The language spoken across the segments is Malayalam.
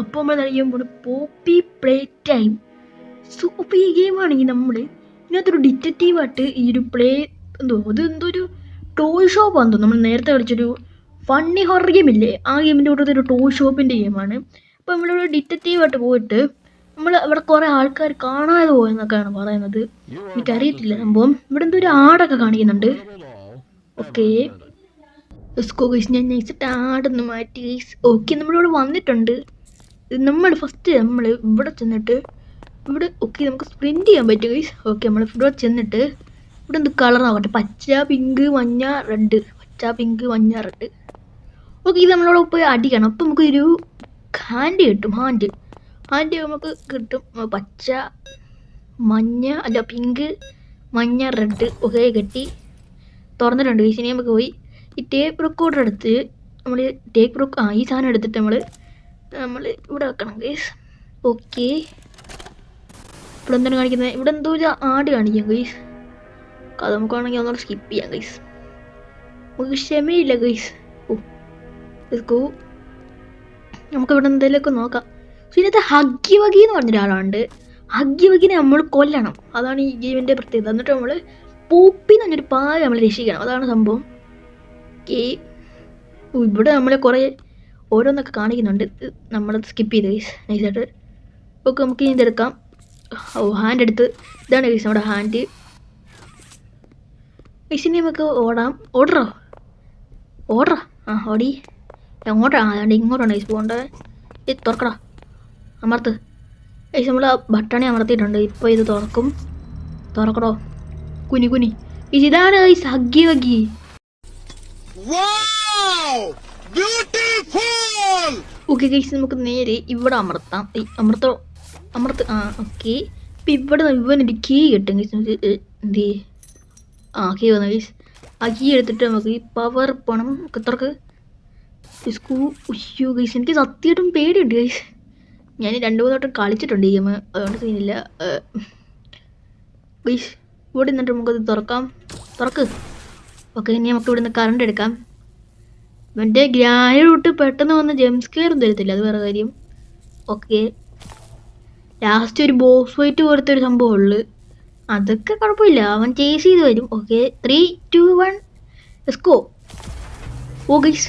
അപ്പോൾ നമ്മൾ പോണ പോപ്പി പ്ലേ ടൈം സോ അപ്പോൾ ഈ ഗെയിമാണെങ്കിൽ നമ്മൾ ഇതിനകത്തൊരു ഡിറ്റക്റ്റീവായിട്ട് ഈ ഒരു പ്ലേ എന്തോ അത് എന്തോ ഒരു ടോയ് ഷോപ്പാണ് തോന്നുന്നു. നമ്മൾ നേരത്തെ കളിച്ചൊരു ഫണ്ണി ഹൊറർ ഗെയിം ഇല്ലേ? ആ ഗെയിമിന്റെ കൂട്ടത്തിൽ ഒരു ടോയ് ഷോപ്പിന്റെ ഗെയിമാണ് അപ്പോൾ നമ്മളൊരു ഡിറ്റക്റ്റീവായിട്ട് പോയിട്ട് നമ്മൾ അവിടെ കുറേ ആൾക്കാർ കാണാതെ പോയെന്നൊക്കെയാണ് പറയുന്നത്. എനിക്കറിയത്തില്ല. സംഭവം ഇവിടെ എന്തോ ഒരു ആടൊക്കെ കാണിക്കുന്നുണ്ട്. ഓക്കെ. ഞാൻ ഞാൻ നൈസിട്ട് ആടൊന്ന് മാറ്റി ഓക്കെ നമ്മളിവിടെ വന്നിട്ടുണ്ട്. നമ്മൾ ഫസ്റ്റ് നമ്മൾ ഇവിടെ ചെന്നിട്ട് ഇവിടെ ഓക്കെ നമുക്ക് സ്പ്രിന്റ് ചെയ്യാൻ പറ്റും ഗൈസ് ഓക്കെ നമ്മൾ ഇവിടെ ചെന്നിട്ട് ഇവിടെ എന്ത് കളർ നോക്കട്ടെ പച്ച പിങ്ക് മഞ്ഞ റെഡ് പച്ച പിങ്ക് മഞ്ഞ റെഡ് ഓക്കെ ഇത് നമ്മളോട് പോയി അടിക്കണം അപ്പം നമുക്കൊരു ഹാൻഡ് കിട്ടും ഹാൻഡ് ഹാൻഡ് നമുക്ക് കിട്ടും. പച്ച മഞ്ഞ അല്ല പിങ്ക് മഞ്ഞ റെഡ് ഒക്കെ കെട്ടി. തുറന്നിട്ടുണ്ട് ഗൈസ് ഇനി നമുക്ക് പോയി ഈ ടേപ്പ് റെക്കോർഡർ എടുത്ത് നമ്മൾ ടേപ്പ് റെക്കോ ആ ഈ സാധനം എടുത്തിട്ട് നമ്മൾ നമ്മൾ ഇവിടെ വെക്കണം ഗൈസ് ഓക്കെ ഇവിടെ എന്താണ് കാണിക്കുന്നത്? ഇവിടെ എന്തോ ഒരു ആട് കാണിക്കാം ഗൈസ് അത് നമുക്കാണെങ്കിൽ ഒന്നുകൂടെ സ്കിപ്പ് ചെയ്യാം ഗൈസ് നമുക്ക് ക്ഷമയില്ല ഗൈസ് ഓ ഗോ നമുക്ക് ഇവിടെ എന്തെങ്കിലുമൊക്കെ നോക്കാം. ഇതിനകത്ത് ഹഗ്ഗി എന്ന് പറഞ്ഞൊരാളുണ്ട് ഹഗ്ഗി വഗിനെ നമ്മൾ കൊല്ലണം. അതാണ് ഈ ഗെയിമിന്റെ പ്രത്യേകത. എന്നിട്ട് നമ്മൾ പൂപ്പി എന്ന് പറഞ്ഞൊരു പായ നമ്മൾ രക്ഷിക്കണം. അതാണ് സംഭവം. ഓക്കെ ഇവിടെ നമ്മൾ കുറേ ഓരോന്നൊക്കെ കാണിക്കുന്നുണ്ട്. നമ്മൾ സ്കിപ്പ് ചെയ്ത് ഗൈസ് നൈസായിട്ട് ഓക്കെ നമുക്ക് ഇനി എടുക്കാം ഓ ഹാൻഡ് എടുത്ത്. ഇതാണ് ഗൈസ് നമ്മുടെ ഹാൻഡ് ഗൈസ് ഇനി നമുക്ക് ഓടാം. ഓടറോ? ഓടറോ? ആ ഓടി. എങ്ങോട്ടാ? അതുകൊണ്ട് ഇങ്ങോട്ടാണ് ഗൈസ് പോകേണ്ടത് ഇത് തുറക്കടാ. അമർത്ത്. ഗൈസ് നമ്മൾ ബട്ടണി അമർത്തിയിട്ടുണ്ട്. ഇപ്പോൾ ഇത് തുറക്കും. തുറക്കടോ. കുനി കുനി. ഗൈസ് ഇതാണ് guys Huggy! Beautiful! Okay guys നമുക്ക് നേരെ ഇവിടെ അമർത്താം. അമൃത അമർത്തോ അമർത്ത് ആ ഓക്കെ ഇപ്പം ഇവിടെ ഇവനൊരു കീ കിട്ടും ഗൈസ് നമുക്ക് എന്ത്? ആ കീ വന്നു ഗൈസ് ആ കീ എടുത്തിട്ട് നമുക്ക് ഈ പവർ പണം. തുറക്ക് സ്കൂ ഉയ്യോ ഗൈസ് എനിക്ക് സത്യമായിട്ടും പേടിയുണ്ട് ഗൈസ് ഞാൻ രണ്ട് മൂന്ന് വട്ടം കളിച്ചിട്ടുണ്ട് ഈ ഗെയിം അതുകൊണ്ട് സീനില്ല ഗൈസ് ഇവിടെ നിന്നിട്ട് നമുക്കത് തുറക്കാം. തുറക്ക്. ഓക്കെ ഇനി നമുക്ക് ഇവിടെ നിന്ന് കറണ്ട് എടുക്കാം. മറ്റേ ഗ്രായ റൂട്ട് പെട്ടെന്ന് വന്ന് ജംസ്കെയർ തരത്തില്ല അത് വേറെ കാര്യം. ഓക്കെ. ലാസ്റ്റ് ഒരു ബോസ് വൈറ്റ് പോലത്തെ ഒരു സംഭവം ഉള്ളു. അതൊക്കെ കുഴപ്പമില്ല അവൻ ചേസ് ചെയ്ത് വരും. ഓക്കെ ത്രീ ടു വൺ എസ്കോ ഓ ഗൈസ്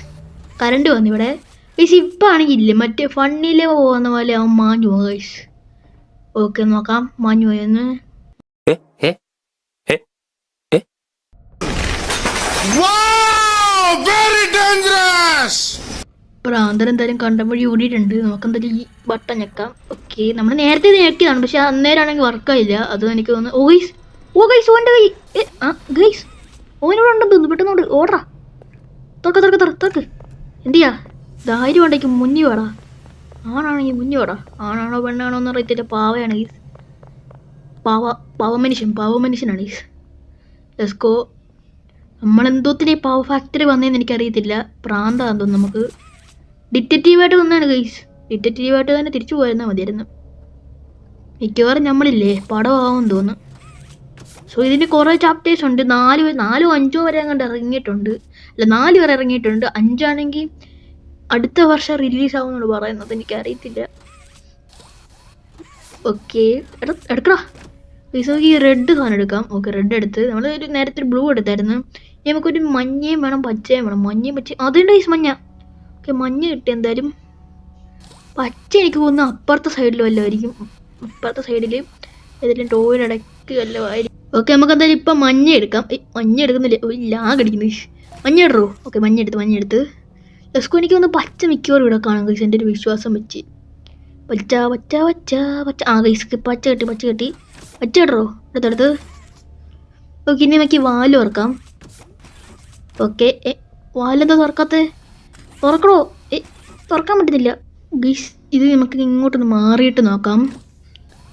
കറണ്ട് വന്നു ഇവിടെ. ഗൈസ് ഇപ്പം ആണെങ്കിൽ ഇല്ല മറ്റേ ഫണ്ണിലെ പോകുന്ന പോലെ അവൻ മാഞ്ഞു പോകും ഗൈസ് ഓക്കെ നോക്കാം. മാഞ്ഞു പോയെന്ന് Wow! പ്രാന്തൻ എന്തായാലും കണ്ടപ്പോൾ ഓടിയിട്ടുണ്ട്. നമുക്ക് എന്തായാലും ഈ ബട്ടൺ ഞെക്കാം ഓക്കെ നമ്മൾ നേരത്തെ ഞെക്കിയതാണ് പക്ഷെ അന്നേരമാണെങ്കിൽ വർക്കായില്ല അത് എനിക്ക് തോന്നുന്നു ഓ ഗൈസ് ഓ ഗൈസ് ഓന്റെ കൈ ആ ഗൈസ് ഓനോട് ഉണ്ടെന്ന് തോന്നുന്നു. പെട്ടെന്നോട് ഓടാ തുറക്ക തുറക്ക തുറ തുറക്ക്. എന്തിയാ? ധൈര്യം ഉണ്ടെങ്കിൽ മുന്നി വേടാ ആണാണെങ്കിൽ മുന്നി വേടാ ആണാണോ പെണ്ണാണോ എന്ന് അറിയത്തില്ല. പാവയാണ് ഗൈസ് പാവ പാവ മനുഷ്യൻ പാവ മനുഷ്യനാണ് ഗൈസ് ലെസ്കോ നമ്മളെന്തോത്തിനെ പാവ ഫാക്ടറി വന്നതെന്ന് എനിക്കറിയത്തില്ല. പ്രാന്താന്ന് തോന്നുന്നു നമുക്ക്. ഡിറ്റക്റ്റീവായിട്ട് വന്നാണ് ഗൈസ് ഡിറ്റക്റ്റീവായിട്ട് തന്നെ തിരിച്ചു പോയിരുന്നാൽ മതിയായിരുന്നു. മിക്കവാറും നമ്മളില്ലേ പടമാവും തോന്നുന്നു. സോ ഇതിന് കുറേ ചാപ്റ്റേഴ്സ് ഉണ്ട്. നാല് നാലോ അഞ്ചോ വരെ അങ്ങോട്ട് ഇറങ്ങിയിട്ടുണ്ട്. അല്ല നാല് വരെ ഇറങ്ങിയിട്ടുണ്ട്. അഞ്ചാണെങ്കിൽ അടുത്ത വർഷം റിലീസ് ആവുമെന്നാണ് പറയുന്നത്. എനിക്ക് എനിക്കറിയത്തില്ല ഓക്കെ എടുക്കടാ. ഗൈസ് നമുക്ക് ഈ റെഡ് സാധനം എടുക്കാം. ഓക്കെ റെഡ് എടുത്ത്. നമ്മൾ ഒരു നേരത്തെ ബ്ലൂ എടുത്തായിരുന്നു. നമുക്കൊരു മഞ്ഞയും വേണം പച്ചയും വേണം. മഞ്ഞയും പച്ചയും. അതുണ്ട് ഗൈസ് മഞ്ഞ. ഓക്കെ മഞ്ഞ കിട്ടി എന്തായാലും പച്ച എനിക്ക് തോന്നുന്നു അപ്പുറത്തെ സൈഡിൽ വല്ലതായിരിക്കും. അപ്പുറത്തെ സൈഡിൽ ഏതെങ്കിലും ടോയിന് ഇടയ്ക്ക് വല്ലതായിരിക്കും. ഓക്കെ നമുക്ക് എന്തായാലും ഇപ്പം മഞ്ഞ എടുക്കാം. മഞ്ഞ എടുക്കുന്നില്ല. ഓ ലാഗ് അടിക്കുന്നു. മഞ്ഞ ഇടറോ? ഓക്കെ മഞ്ഞ എടുത്ത് മഞ്ഞ എടുത്ത്. ലെസ്കോ എനിക്ക് തോന്നുന്നു പച്ച മിക്കവാറും ഇവിടെ കാണാം ഗൈസ് എന്റെ ഒരു വിശ്വാസം വെച്ച്. പച്ച പച്ച പച്ച പച്ച. ആ ഗൈസ് പച്ച കെട്ടി പച്ച കെട്ടി. പച്ച ഇടറോ? അടുത്തടുത്ത് ഓക്കെ ഇനി നമുക്ക് വാൽ തുറക്കാം ഓക്കെ വാലെന്താ തുറക്കാത്തത് തുറക്കണോ? ഏ തുറക്കാൻ പറ്റുന്നില്ല ഗീസ് ഇത് നമുക്ക് ഇങ്ങോട്ടൊന്ന് മാറിയിട്ട് നോക്കാം.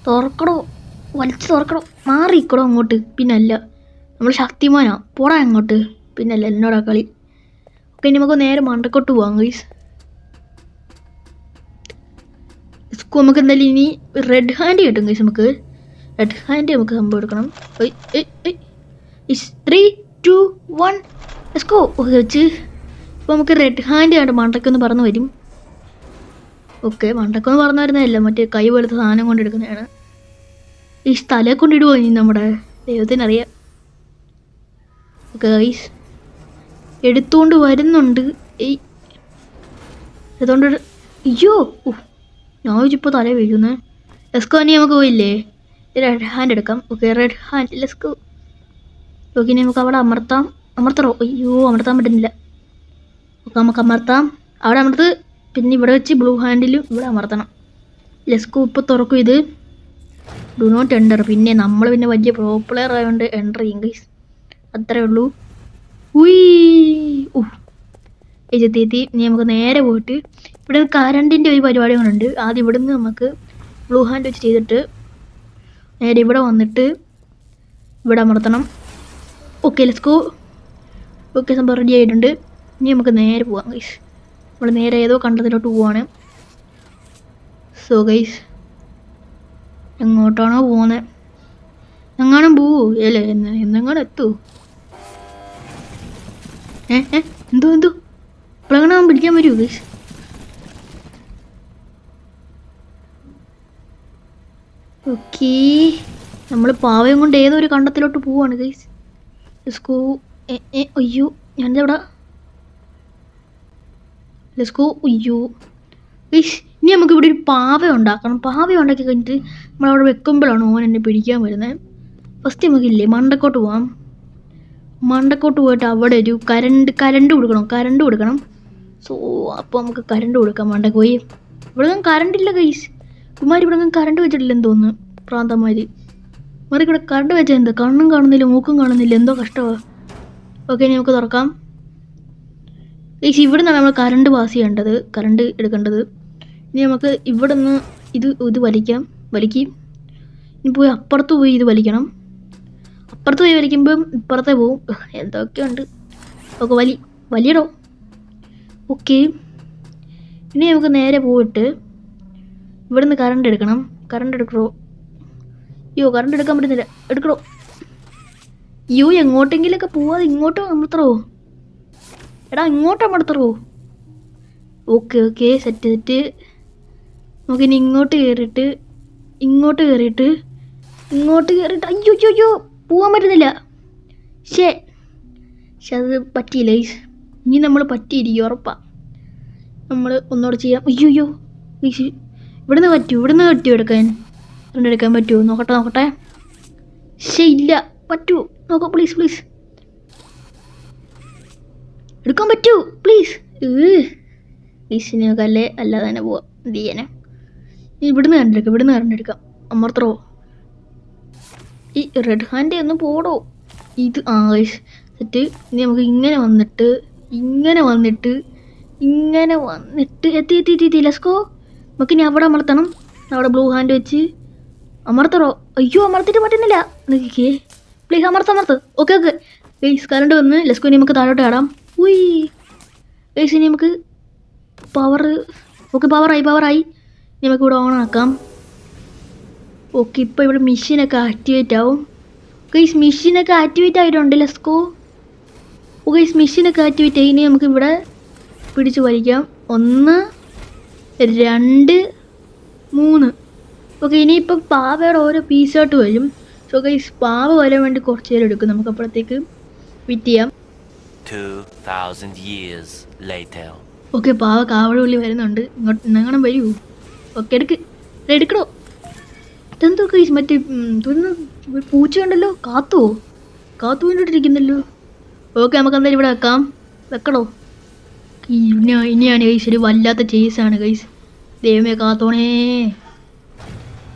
തുറക്കണോ? വലിച്ചു തുറക്കണോ? മാറിക്കണോ അങ്ങോട്ട്? പിന്നല്ല. നമ്മൾ ശക്തിമാനാ. പോടാ അങ്ങോട്ട്. പിന്നല്ല എന്നോടാ കളി. ഓക്കെ ഇനി നമുക്ക് നേരെ മണ്ടക്കോട്ട് പോവാം ഗൈസ്. സ്കൂ നമുക്ക് എന്തായാലും ഇനി റെഡ് ഹാൻഡ് കിട്ടും ഗൈസ് നമുക്ക്. റെഡ് ഹാൻഡ് നമുക്ക് സംഭവം എടുക്കണം. ത്രീ ടു വൺ സ്കോ വെച്ച്. ഇപ്പോൾ നമുക്ക് റെഡ് ഹാൻഡ് കണ്ട് എന്ന് പറഞ്ഞു വരും. ഓക്കെ മണ്ടക്കെന്ന് പറഞ്ഞു വരുന്നതല്ല മറ്റേ കൈ പോലത്തെ സാധനം കൊണ്ട് എടുക്കുന്നതാണ്. ഈ സ്ഥലം കൊണ്ടിടുവോ ഇനി നമ്മുടെ ദൈവത്തിനറിയാം. ഓക്കെ ഗൈസ് എടുത്തുകൊണ്ട് വരുന്നുണ്ട്. ഏയ് എടുത്തോണ്ട് അയ്യോ ഞാൻ ഇപ്പോൾ തല വീഴുന്നത് ലെസ്കോ ഇനി നമുക്ക് പോയില്ലേ? റെഡ് ഹാൻഡ് എടുക്കാം. Okay red hand let's go okay ഇനി നമുക്ക് അവിടെ അമർത്താം. അമർത്തറോ അയ്യോ അമർത്താൻ പറ്റുന്നില്ല. നമുക്ക് അമർത്താം അവിടെ അമർത്ത്. പിന്നെ ഇവിടെ വെച്ച് ബ്ലൂ ഹാൻഡിലും ഇവിടെ അമർത്തണം. ലെസ്കോ ഇപ്പോൾ തുറക്കും ഇത്. ഡു നോട്ട് എന്റർ പിന്നെ നമ്മൾ പിന്നെ വലിയ പ്രോ പ്ലെയർ ആയതുകൊണ്ട് എന്റർ ചെയ്യും ഗൈസ് അത്രേ ഉള്ളൂ. ഉയ്. എത്തി ഇനി നമുക്ക് നേരെ പോയിട്ട് ഇവിടെ കരണ്ടിന്റെ ഒരു പരിപാടി കൊണ്ടുണ്ട് ആദ്യം ഇവിടുന്ന് നമുക്ക് ബ്ലൂ ഹാൻഡ് വെച്ച് ചെയ്തിട്ട് നേരെ ഇവിടെ വന്നിട്ട് ഇവിടെ അമർത്തണം. ഓക്കെ ലെസ്കോ ഓക്കെ സംഭവം റെഡി ആയിട്ടുണ്ട്. ഇനി നമുക്ക് നേരെ പോവാം ഗൈസ് നമ്മൾ നേരെ ഏതോ കണ്ടതിലോട്ട് പോവാണ്. സോ ഗൈസ് എങ്ങോട്ടാണോ പോകുന്നത് എങ്ങാനും പോവോ? അല്ലേ? എന്ന് എന്നെങ്ങാനും എത്തൂ? ഏ ഏ എന്തോ എന്തോ? ഇപ്പോഴെങ്ങനെ പിടിക്കാൻ വരുമോ ഗൈസ് ഓക്കേ നമ്മൾ പാവയും കൊണ്ട് ഏതോ ഒരു കണ്ടത്തിലോട്ട് പോവാണ് ഗൈസ് സ്കൂ അയ്യോ ഞാനിത് എവിടെ ലെസ്കോ അയ്യോ. ഇഷ് ഇനി നമുക്ക് ഇവിടെ ഒരു പാവ ഉണ്ടാക്കണം. പാവ ഉണ്ടാക്കി കഴിഞ്ഞിട്ട് നമ്മളവിടെ വെക്കുമ്പോഴാണ് ഓൻ എന്നെ പിടിക്കാൻ വരുന്നത് ഫസ്റ്റ് നമുക്കില്ലേ മണ്ടക്കോട്ട് പോവാം. മണ്ടക്കോട്ട് പോയിട്ട് അവിടെ ഒരു കരണ്ട് കരണ്ട് കൊടുക്കണം കരണ്ട് കൊടുക്കണം. സോ അപ്പോൾ നമുക്ക് കരണ്ട് കൊടുക്കാം മണ്ടക്ക് പോയി. ഇവിടെ കറണ്ട് ഇല്ല കൈസ് കുമാരി ഇവിടെ ഒന്നും വെച്ചിട്ടില്ല വെച്ചിട്ടില്ലെന്ന് തോന്നുന്നു പ്രാന്തമാര് മറി ഇവിടെ കറണ്ട് വെച്ചാൽ എന്താ? കണ്ണും കാണുന്നില്ല മൂക്കും കാണുന്നില്ല എന്തോ കഷ്ടമാണ് ഓക്കെ നമുക്ക് തുറക്കാം. ഗൈസ് ഇവിടെ നിന്നാണ് നമ്മൾ കറണ്ട് പാസ് ചെയ്യേണ്ടത് കറണ്ട് എടുക്കേണ്ടത്. ഇനി നമുക്ക് ഇവിടെ നിന്ന് ഇത് ഇത് വലിക്കാം വലിക്കും ഇനി പോയി അപ്പുറത്ത് പോയി ഇത് വലിക്കണം. അപ്പുറത്ത് പോയി വലിക്കുമ്പം ഇപ്പുറത്തെ പോവും. എന്തൊക്കെയുണ്ട് ഓക്കെ വലി വലിയടോ. ഓക്കെ ഇനി നമുക്ക് നേരെ പോയിട്ട് ഇവിടുന്ന് കറണ്ട് എടുക്കണം. കറണ്ട് എടുക്കണോ? അയ്യോ കറണ്ട് എടുക്കാൻ പറ്റുന്നില്ല. എടുക്കണോ? അയ്യോ എങ്ങോട്ടെങ്കിലൊക്കെ പോവാതെ ഇങ്ങോട്ട് അമർത്തറോ എടാ ഇങ്ങോട്ട് അമർത്തറോ ഓക്കെ ഓക്കെ സെറ്റ് സെറ്റ് നമുക്കിനി ഇങ്ങോട്ട് കയറിയിട്ട് ഇങ്ങോട്ട് കയറിയിട്ട് ഇങ്ങോട്ട് കയറിയിട്ട് അയ്യോ അയ്യോ അയ്യോ പോകാൻ പറ്റുന്നില്ല. ശേ പക്ഷെ അത് പറ്റിയില്ല ഇനി നമ്മൾ പറ്റിയിരിക്കും ഉറപ്പാ. നമ്മൾ ഒന്നുകൂടെ ചെയ്യാം. അയ്യോ അയ്യോ ഇവിടുന്ന് പറ്റൂ ഇവിടുന്ന് പറ്റൂ എടുക്കാൻ. എടുക്കാൻ പറ്റുമോ നോക്കട്ടെ നോക്കട്ടെ. ശേ ഇല്ല പറ്റൂ. നോക്കാം പ്ലീസ് പ്ലീസ് എടുക്കാൻ പറ്റൂ പ്ലീസ് പ്ലീസ് അല്ലേ അല്ലാതെ തന്നെ പോവാം. എന്ത് ചെയ്യാനാ ഇവിടുന്ന് കണ്ടെടുക്കാം ഇവിടുന്ന് കണ്ടെടുക്കാം അമർത്തറോ. ഈ റെഡ് ഹാൻഡ് ഒന്ന് പോടോ. ഇത് ആ സെറ്റ് ഇനി നമുക്ക് ഇങ്ങനെ വന്നിട്ട് ഇങ്ങനെ വന്നിട്ട് ഇങ്ങനെ വന്നിട്ട്. എത്തി എത്തി എത്തി എത്തി. ലെസ്കോ നമുക്ക് ഇനി അവിടെ അമർത്തണം. അവിടെ ബ്ലൂ ഹാൻഡ് വെച്ച്. അമർത്തറോ. അയ്യോ അമർത്തിട്ട് പറ്റുന്നില്ല. നിൽക്കേ പ്ലീസ് അമർത്ത് അമർത്ത്. ഓക്കെ ഓക്കെ പ്ലീസ് കറണ്ട് വന്ന്. ലെസ്കോ ഇനി നമുക്ക് താഴോട്ട് ആടാം ഉയ്. ഇനി നമുക്ക് പവർ ഓക്കെ പവറായി പവറായി ഇനി നമുക്ക് ഇവിടെ ഓൺ ആക്കാം. ഓക്കെ ഇപ്പോൾ ഇവിടെ മെഷീനൊക്കെ ആക്ടിവേറ്റ് ആവും. ഗൈസ് മെഷീനൊക്കെ ആക്ടിവേറ്റ് ആയിട്ടുണ്ട് ലെസ്കോ ഓ ഗൈസ് മെഷീനൊക്കെ ആക്ടിവേറ്റ് ആയി ഇനി നമുക്ക് ഇവിടെ പിടിച്ച് വലിക്കാം. ഒന്ന് രണ്ട് മൂന്ന്. ഓക്കെ ഇനിയിപ്പോൾ പാവയുടെ ഓരോ പീസായിട്ട് വരും. സോ ഗൈസ് പാവ വരാൻ വേണ്ടി കുറച്ച് നേരം എടുക്കും. നമുക്ക് അപ്പോഴത്തേക്ക് വിറ്റ് ചെയ്യാം. 2,000 years later. ഓക്കെ പാവ കാവട ഉള്ളി വരുന്നുണ്ട്. ഇങ്ങോട്ട് നിങ്ങളും വരൂ. ഓക്കെ എടുക്ക്. എടുക്കണോ ഇതെന്തോ കൈസ് മറ്റേ ഉം, പൂച്ചയുണ്ടല്ലോ കാത്തുവോ? കാത്തു വേണ്ടിട്ടിരിക്കുന്നല്ലോ ഓക്കെ നമുക്ക് എന്തായാലും ഇവിടെ വെക്കാം. വെക്കണോ ഇനി ഇനിയാണ് കൈസ് ഒരു വല്ലാത്ത ചേസാണ് കൈസ് ദൈവമേ കാത്തോണേ.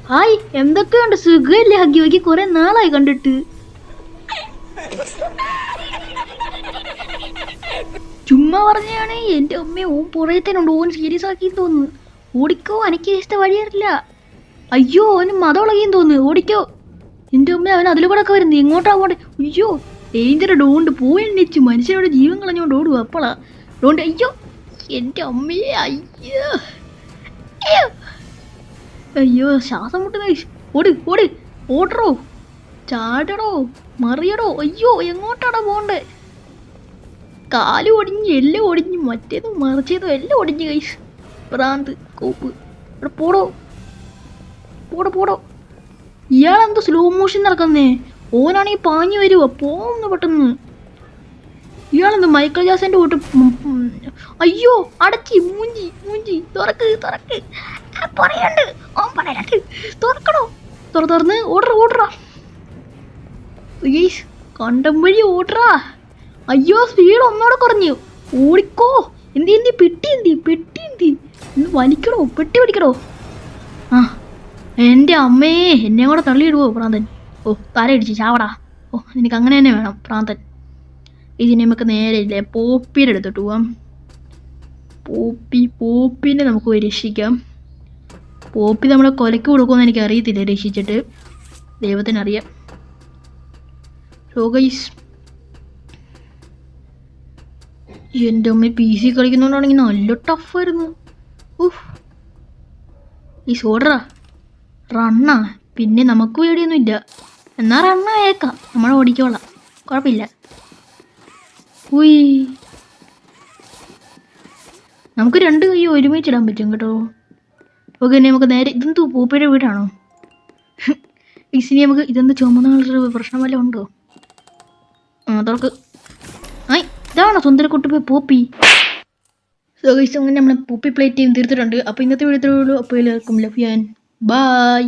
ഹായ് എന്തൊക്കെയുണ്ട്? സുഖമല്ലേ ഹഗ്ഗി. വയ്ക്ക് കുറെ നാളായി കണ്ടിട്ട്. ചുമ്മാ പറഞ്ഞാണ് എന്റെ അമ്മയെ ഓൻ പുറയത്തേനുണ്ട് ഓൻ സീരിയസ് ആക്കി തോന്നുന്നു. ഓടിക്കോ എനിക്ക് ഇഷ്ട വഴിയറില്ല അയ്യോ അവന് മതം ഇളകിയെന്ന് തോന്നുന്നു. ഓടിക്കോ. എന്റെ അമ്മ അവൻ അതിലൂടെ ഒക്കെ വരുന്നു. എങ്ങോട്ടാ പോട്ടെ അയ്യോ ഡേഞ്ചർ ഡോണ്ട് പോയി എണ്ണിച്ചു മനുഷ്യനോട് ജീവൻ കളഞ്ഞുകൊണ്ട് ഓടുക അപ്പോളാ. ഡോണ്ട് അയ്യോ എന്റെ അമ്മയെ അയ്യോ. അയ്യോ. ശ്വാസം മുട്ടുന്ന ഓടി ഓടി. ഓടറോ. ചാടടോ. മറിയടോ. അയ്യോ എങ്ങോട്ടാടാ പോണ്ടേ? കാൽ ഒടിഞ്ഞ് എല്ലാം ഒടിഞ്ഞ് മറ്റേതും മറിച്ചതും എല്ലാം ഒടിഞ്ഞ് കൈസ് പ്രാന്ത് കോപ്പ്. ഇവിടെ പോടോ. പോടോ പോടോ. ഇയാളെന്തോ സ്ലോ മോഷൻ നടക്കുന്നേ? ഓനാണെങ്കിൽ പാഞ്ഞു വരുവോ. പോന്ന് പെട്ടെന്ന്. ഇയാളെന്ത് മൈക്കിൾ ജാസന്റെ കൂട്ട് അയ്യോ അടച്ചി മൂഞ്ചി മൂഞ്ചി. തുറക്ക് തുറക്ക്. പറയണ്ട്. ഓൻ പറയണ്ട്. തുറക്കണോ? തുറ തുറന്ന് ഓടറ ഓടറ. കണ്ടം വഴി ഓടറാ. അയ്യോ സ്പീഡ് ഒന്നോടെ കുറഞ്ഞു. ഓടിക്കോ. എന്തി എന്തി പെട്ടി എന്തി പെട്ടി എന്തി ഇന്ന് വലിക്കണോ? പെട്ടി പിടിക്കടോ ആ എന്റെ അമ്മേ എന്നെ കൂടെ തള്ളിയിടുവോ പ്രാന്തൻ? ഓ തലയിടിച്ച് ചാവടാ. ഓ നിനക്ക് അങ്ങനെ തന്നെ വേണം പ്രാന്തൻ. ഇതിന് നമുക്ക് നേരെ ഇല്ലേ പോപ്പിയുടെ എടുത്തിട്ട് പോവാം. പോപ്പി പോപ്പിനെ നമുക്ക് രക്ഷിക്കാം. പോപ്പി നമ്മളെ കൊലക്ക് കൊടുക്കുമെന്ന് എനിക്ക് അറിയത്തില്ല രക്ഷിച്ചിട്ട്. ദൈവത്തിനറിയാം. സോ എന്റെ അമ്മ പി സി കളിക്കുന്നോണ്ടാണെങ്കിൽ നല്ല ടഫായിരുന്നു ഉഫ്. ഈ സോഡറാ റണ്ണാ പിന്നെ നമുക്ക് പേടിയൊന്നും ഇല്ല എന്നാ റണ്ണായേക്കാം നമ്മൾ ഓടിക്കോളാം. കുഴപ്പമില്ല ഉയ്. നമുക്ക് രണ്ട് കൈ ഒരുമിച്ചിടാൻ പറ്റും കേട്ടോ. ഓക്കെ നമുക്ക് നേരെ ഇതെന്തോ പൂപ്പയുടെ വീടാണോ? ഇസിനി നമുക്ക് ഇതെന്ത് ചുമന്ന കളർ പ്രശ്നം വല്ലതും ഉണ്ടോ? ആയി ഇതാണോ സുന്ദരക്കുട്ടി പൂപ്പി. സോ ഗൈസ് അങ്ങനെ നമ്മൾ പൂപ്പി പ്ലേറ്റ് തീർത്തിട്ടുണ്ട്. അപ്പോൾ ഇന്നത്തെ വീഡിയോ ഉള്ളൂ. അപ്പോൾ എല്ലാവർക്കും ലവ് ബൈ